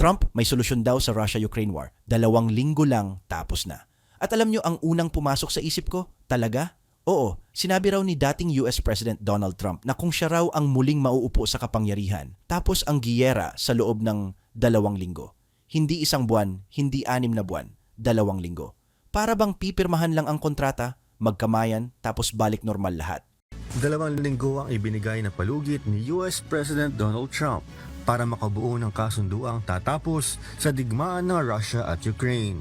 Trump, may solusyon daw sa Russia-Ukraine war. Dalawang linggo lang, tapos na. At alam nyo ang unang pumasok sa isip ko? Talaga? Oo, sinabi raw ni dating US President Donald Trump na kung siya raw ang muling mauupo sa kapangyarihan, tapos ang giyera sa loob ng dalawang linggo. Hindi isang buwan, hindi anim na buwan, dalawang linggo. Para bang pipirmahan lang ang kontrata, magkamayan, tapos balik normal lahat. Dalawang linggo ang ibinigay na palugit ni US President Donald Trump para makabuo ng kasunduang tatapos sa digmaan ng Russia at Ukraine.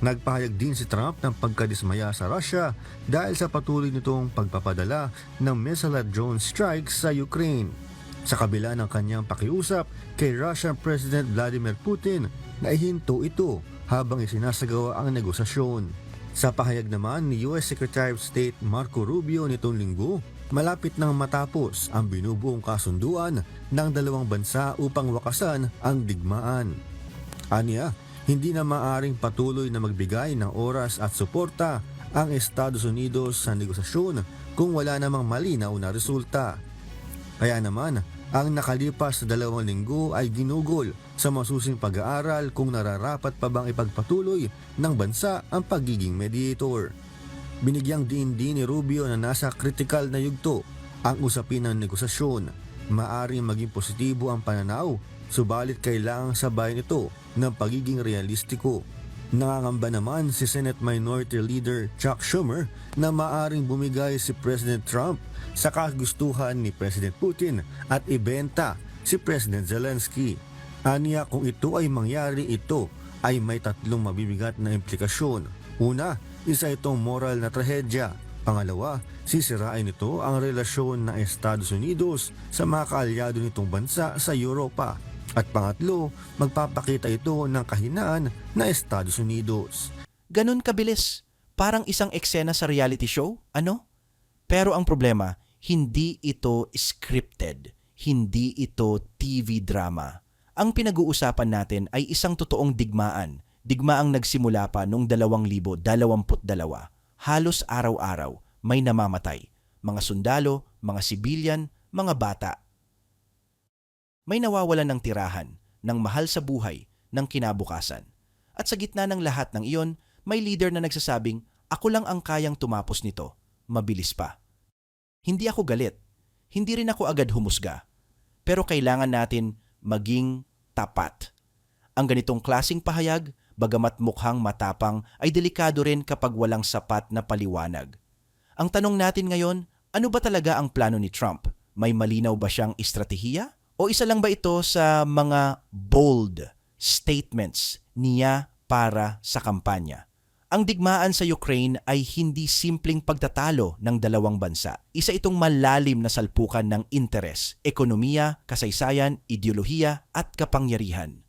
Nagpahayag din si Trump ng pagkadismaya sa Russia dahil sa patuloy nitong pagpapadala ng missile at drone strikes sa Ukraine. Sa kabila ng kanyang pakiusap kay Russian President Vladimir Putin na ihinto ito habang isinasagawa ang negosasyon. Sa pahayag naman ni US Secretary of State Marco Rubio nitong linggo, malapit nang matapos ang binubuong kasunduan ng dalawang bansa upang wakasan ang digmaan. Aniya, hindi na maaring patuloy na magbigay ng oras at suporta ang Estados Unidos sa negosasyon kung wala namang malinaw na resulta. Kaya naman, ang nakalipas na dalawang linggo ay ginugol sa masusing pag-aaral kung nararapat pa bang ipagpatuloy ng bansa ang pagiging mediator. Binigyang diin din ni Rubio na nasa kritikal na yugto ang usapin ng negosasyon. Maaring maging positibo ang pananaw, subalit kailangang sabayan ito ng pagiging realistiko. Nangangamba naman si Senate Minority Leader Chuck Schumer na maaring bumigay si President Trump sa kagustuhan ni President Putin at ibenta si President Zelensky. Aniya kung ito ay mangyari ito ay may tatlong mabibigat na implikasyon. Una, isa itong moral na trahedya. Pangalawa, sisirain nito ang relasyon ng Estados Unidos sa mga kaalyado nitong bansa sa Europa. At pangatlo, magpapakita ito ng kahinaan na Estados Unidos. Ganon kabilis. Parang isang eksena sa reality show, ano? Pero ang problema, hindi ito scripted. Hindi ito TV drama. Ang pinag-uusapan natin ay isang totoong digmaan. Digmaang nagsimula pa noong 2022. Halos araw-araw may namamatay. Mga sundalo, mga sibilyan, mga bata. May nawawalan ng tirahan, ng mahal sa buhay, ng kinabukasan. At sa gitna ng lahat ng iyon, may leader na nagsasabing, ako lang ang kayang tumapos nito. Mabilis pa. Hindi ako galit. Hindi rin ako agad humusga. Pero kailangan natin maging tapat. Ang ganitong klasing pahayag, bagamat mukhang matapang, ay delikado rin kapag walang sapat na paliwanag. Ang tanong natin ngayon, ano ba talaga ang plano ni Trump? May malinaw ba siyang estratehiya? O isa lang ba ito sa mga bold statements niya para sa kampanya? Ang digmaan sa Ukraine ay hindi simpleng pagtatalo ng dalawang bansa. Isa itong malalim na salpukan ng interes, ekonomiya, kasaysayan, ideolohiya at kapangyarihan.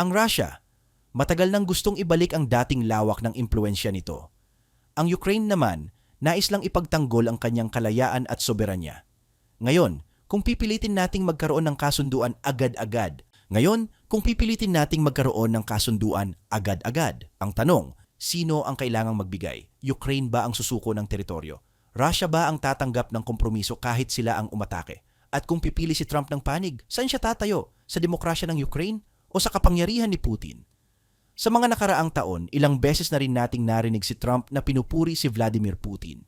Ang Russia, matagal nang gustong ibalik ang dating lawak ng impluensya nito. Ang Ukraine naman, nais lang ipagtanggol ang kanyang kalayaan at soberanya. Ngayon, kung pipilitin nating magkaroon ng kasunduan agad-agad, ngayon, kung pipilitin nating magkaroon ng kasunduan agad-agad, ang tanong, sino ang kailangang magbigay? Ukraine ba ang susuko ng teritoryo? Russia ba ang tatanggap ng kompromiso kahit sila ang umatake? At kung pipili si Trump ng panig, saan siya tatayo? Sa demokrasya ng Ukraine o sa kapangyarihan ni Putin? Sa mga nakaraang taon, ilang beses na rin nating narinig si Trump na pinupuri si Vladimir Putin.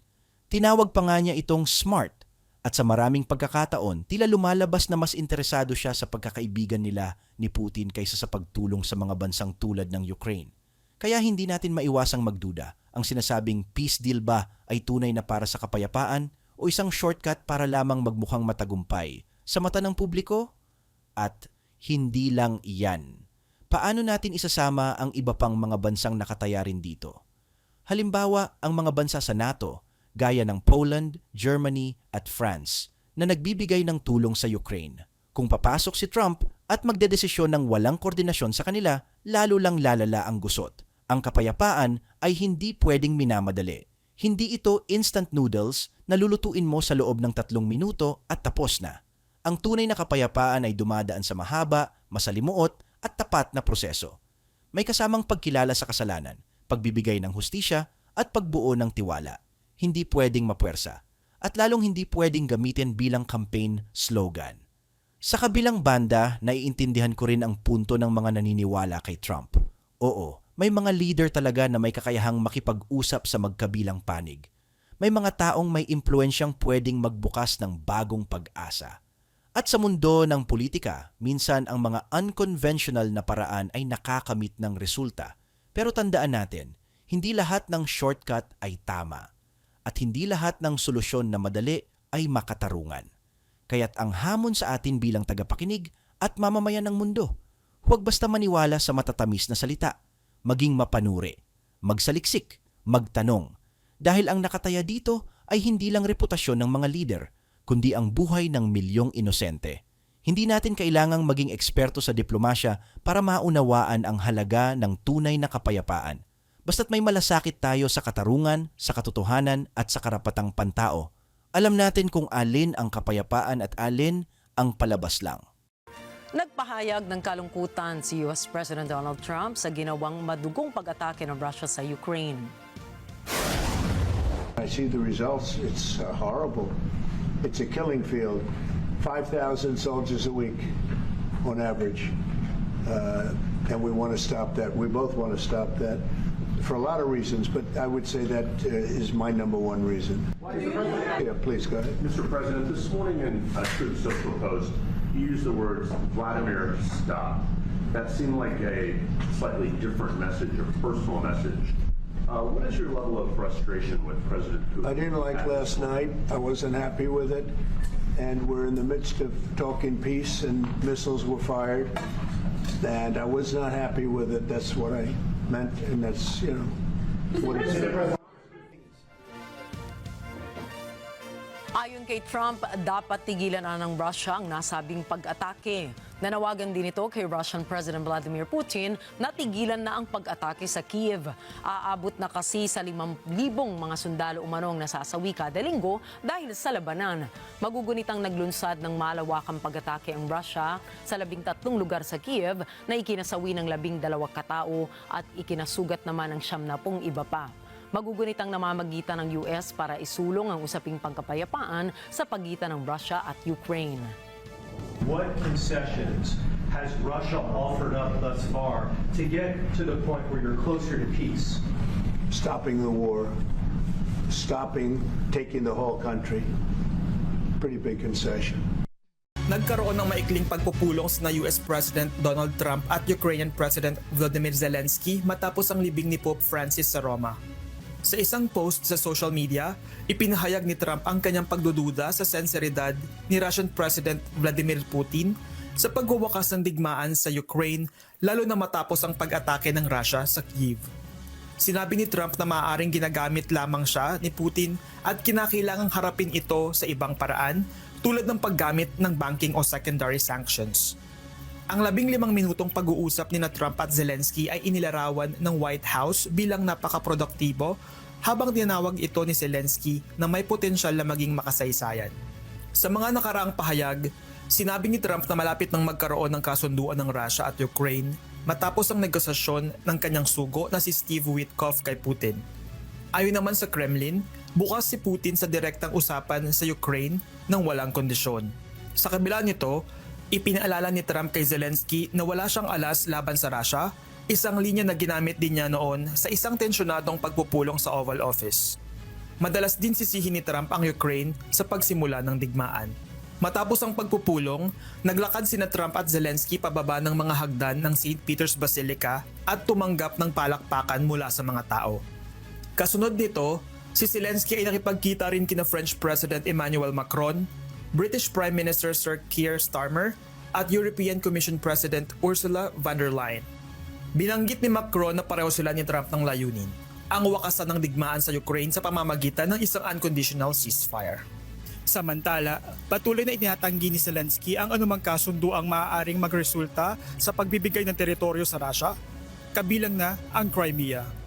Tinawag pa nga niya itong smart at sa maraming pagkakataon, tila lumalabas na mas interesado siya sa pagkakaibigan nila ni Putin kaysa sa pagtulong sa mga bansang tulad ng Ukraine. Kaya hindi natin maiwasang magduda, ang sinasabing peace deal ba ay tunay na para sa kapayapaan o isang shortcut para lamang magmukhang matagumpay sa mata ng publiko? At hindi lang iyan. Paano natin isasama ang iba pang mga bansang nakataya rin dito? Halimbawa, ang mga bansa sa NATO gaya ng Poland, Germany at France na nagbibigay ng tulong sa Ukraine. Kung papasok si Trump at magdedesisyon ng walang koordinasyon sa kanila, lalo lang lalala ang gusot. Ang kapayapaan ay hindi pwedeng minamadali. Hindi ito instant noodles na lulutuin mo sa loob ng tatlong minuto at tapos na. Ang tunay na kapayapaan ay dumadaan sa mahaba, masalimuot at tapat na proseso. May kasamang pagkilala sa kasalanan, pagbibigay ng hustisya at pagbuo ng tiwala hindi pwedeng mapuwersa at lalong hindi pwedeng gamitin bilang campaign slogan. Sa kabilang banda, naiintindihan ko rin ang punto ng mga naniniwala kay Trump. Oo, may mga leader talaga na may kakayahang makipag-usap sa magkabilang panig. May mga taong may impluensyang pwedeng magbukas ng bagong pag-asa. At sa mundo ng politika, minsan ang mga unconventional na paraan ay nakakamit ng resulta. Pero tandaan natin, hindi lahat ng shortcut ay tama. At hindi lahat ng solusyon na madali ay makatarungan. Kaya't ang hamon sa atin bilang tagapakinig at mamamayan ng mundo, huwag basta maniwala sa matatamis na salita, maging mapanuri, magsaliksik, magtanong. Dahil ang nakataya dito ay hindi lang reputasyon ng mga leader, kundi ang buhay ng milyong inosente. Hindi natin kailangang maging eksperto sa diplomasya para maunawaan ang halaga ng tunay na kapayapaan. Basta't may malasakit tayo sa katarungan, sa katotohanan at sa karapatang pantao, alam natin kung alin ang kapayapaan at alin ang palabas lang. Nagpahayag ng kalungkutan si US President Donald Trump sa ginawang madugong pag-atake ng Russia sa Ukraine. I see the results. It's uh, horrible. It's a killing field. 5,000 soldiers a week on average. Uh, and we want to stop that. We both want to stop that for a lot of reasons, but I would say that uh, is my number one reason. Yeah, please go ahead. Mr. President, this morning in uh, Truth Social Post, you used the words Vladimir, stop. That seemed like a slightly different message, a personal message. Uh, what is your level of frustration with President Putin? I didn't like last night. I wasn't happy with it. And we're in the midst of talking peace, and missiles were fired. And I was not happy with it. That's what I meant, and that's, you know, what it Ayon kay Trump, dapat tigilan na ng Russia ang nasabing pag-atake. Nanawagan din ito kay Russian President Vladimir Putin na tigilan na ang pag-atake sa Kiev. Aabot na kasi sa 5,000 mga sundalo umanong nasasawi kada linggo dahil sa labanan. Magugunitang naglunsad ng malawakang pag-atake ang Russia sa labing tatlong lugar sa Kiev na ikinasawi ng labing dalawang katao at ikinasugat naman ng siyam na pong iba pa. Magugunit ang namamagitan ng US para isulong ang usaping pagkapayapaan sa pagitan ng Russia at Ukraine. What concessions has Russia offered up thus far to get to the point where you're closer to peace? stopping the war, stopping taking the whole country. Pretty big concession. Nagkaroon ng maikling pagpupulong na US President Donald Trump at Ukrainian President Volodymyr Zelensky matapos ang libing ni Pope Francis sa Roma. Sa isang post sa social media, ipinahayag ni Trump ang kanyang pagdududa sa senseridad ni Russian President Vladimir Putin sa pagwawakas ng digmaan sa Ukraine lalo na matapos ang pag-atake ng Russia sa Kyiv. Sinabi ni Trump na maaaring ginagamit lamang siya ni Putin at kinakailangang harapin ito sa ibang paraan tulad ng paggamit ng banking o secondary sanctions. Ang labing limang minutong pag-uusap ni na Trump at Zelensky ay inilarawan ng White House bilang napakaproduktibo habang tinawag ito ni Zelensky na may potensyal na maging makasaysayan. Sa mga nakaraang pahayag, sinabi ni Trump na malapit nang magkaroon ng kasunduan ng Russia at Ukraine matapos ang negosasyon ng kanyang sugo na si Steve Witkoff kay Putin. Ayon naman sa Kremlin, bukas si Putin sa direktang usapan sa Ukraine ng walang kondisyon. Sa kabila nito, ipinaalala ni Trump kay Zelensky na wala siyang alas laban sa Russia, isang linya na ginamit din niya noon sa isang tensyonadong pagpupulong sa Oval Office. Madalas din sisihin ni Trump ang Ukraine sa pagsimula ng digmaan. Matapos ang pagpupulong, naglakad sina Trump at Zelensky pababa ng mga hagdan ng St. Peter's Basilica at tumanggap ng palakpakan mula sa mga tao. Kasunod nito, si Zelensky ay nakipagkita rin kina French President Emmanuel Macron, British Prime Minister Sir Keir Starmer, at European Commission President Ursula von der Leyen. Binanggit ni Macron na pareho sila ni Trump ng layunin, ang wakasan ng digmaan sa Ukraine sa pamamagitan ng isang unconditional ceasefire. Samantala, patuloy na itinatanggi ni Zelensky ang anumang kasunduang maaaring magresulta sa pagbibigay ng teritoryo sa Russia, kabilang na ang Crimea.